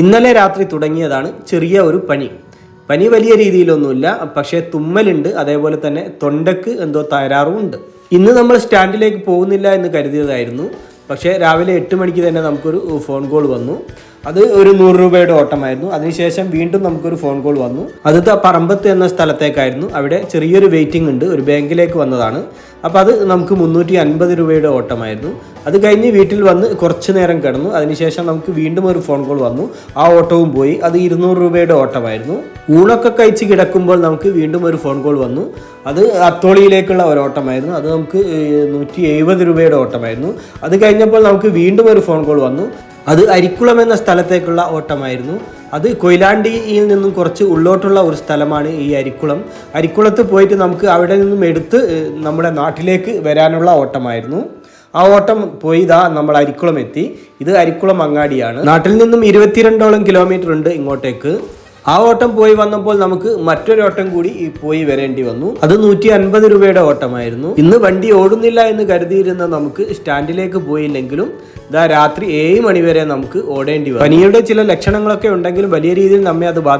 ഇന്നലെ രാത്രി തുടങ്ങിയതാണ് ചെറിയ ഒരു പനി. പനി വലിയ രീതിയിലൊന്നുമില്ല പക്ഷേ തുമ്മലുണ്ട് അതേപോലെ തന്നെ തൊണ്ടക്ക് എന്തോ തകരാറുമുണ്ട്. ഇന്ന് നമ്മൾ സ്റ്റാൻഡിലേക്ക് പോകുന്നില്ല എന്ന് കരുതിയതായിരുന്നു പക്ഷേ രാവിലെ എട്ട് മണിക്ക് തന്നെ നമുക്കൊരു ഫോൺ കോൾ വന്നു. അത് ഒരു നൂറ് രൂപയുടെ ഓട്ടമായിരുന്നു. അതിനുശേഷം വീണ്ടും നമുക്കൊരു ഫോൺ കോൾ വന്നു. അത് പറമ്പത്ത് എന്ന സ്ഥലത്തേക്കായിരുന്നു. അവിടെ ചെറിയൊരു വെയിറ്റിംഗ് ഉണ്ട്. ഒരു ബാങ്കിലേക്ക് വന്നതാണ്. അപ്പോൾ അത് നമുക്ക് മുന്നൂറ്റി അൻപത് രൂപയുടെ ഓട്ടമായിരുന്നു. അത് കഴിഞ്ഞ് വീട്ടിൽ വന്ന് കുറച്ച് നേരം കിടന്നു. അതിനുശേഷം നമുക്ക് വീണ്ടും ഒരു ഫോൺ കോൾ വന്നു. ആ ഓട്ടവും പോയി. അത് ഇരുന്നൂറ് രൂപയുടെ ഓട്ടമായിരുന്നു. ഊണൊക്കെ കഴിച്ച് കിടക്കുമ്പോൾ നമുക്ക് വീണ്ടും ഒരു ഫോൺ കോൾ വന്നു. അത് അത്തോളിയിലേക്കുള്ള ഒരു ഓട്ടമായിരുന്നു. അത് നമുക്ക് നൂറ്റി എഴുപത് രൂപയുടെ ഓട്ടമായിരുന്നു. അത് കഴിഞ്ഞപ്പോൾ നമുക്ക് വീണ്ടും ഒരു ഫോൺ കോൾ വന്നു. അത് അരിക്കുളം എന്ന സ്ഥലത്തേക്കുള്ള ഓട്ടമായിരുന്നു. അത് കൊയിലാണ്ടിയിൽ നിന്നും കുറച്ച് ഉള്ളോട്ടുള്ള ഒരു സ്ഥലമാണ് ഈ അരിക്കുളം. അരിക്കുളത്ത് പോയിട്ട് നമുക്ക് അവിടെ നിന്നും എടുത്ത് നമ്മുടെ നാട്ടിലേക്ക് വരാനുള്ള ഓട്ടമായിരുന്നു. ആ ഓട്ടം പോയി ഇതാ നമ്മൾ അരിക്കുളം എത്തി. ഇത് അരിക്കുളം അങ്ങാടിയാണ്. നാട്ടിൽ നിന്നും ഇരുപത്തിരണ്ടോളം കിലോമീറ്റർ ഉണ്ട് ഇങ്ങോട്ടേക്ക്. ആ ഓട്ടം പോയി വന്നപ്പോൾ നമുക്ക് മറ്റൊരു ഓട്ടം കൂടി പോയി വരേണ്ടി വന്നു. അത് നൂറ്റി അൻപത് രൂപയുടെ ഓട്ടമായിരുന്നു. ഇന്ന് വണ്ടി ഓടുന്നില്ല എന്ന് കരുതിയിരുന്ന നമുക്ക് സ്റ്റാൻഡിലേക്ക് പോയില്ലെങ്കിലും ഇതാ രാത്രി ഏഴ് മണിവരെ നമുക്ക് ഓടേണ്ടി വന്നു. പനിയുടെ ചില ലക്ഷണങ്ങളൊക്കെ ഉണ്ടെങ്കിലും വലിയ രീതിയിൽ നമ്മെ അത് ബാധിച്ചു.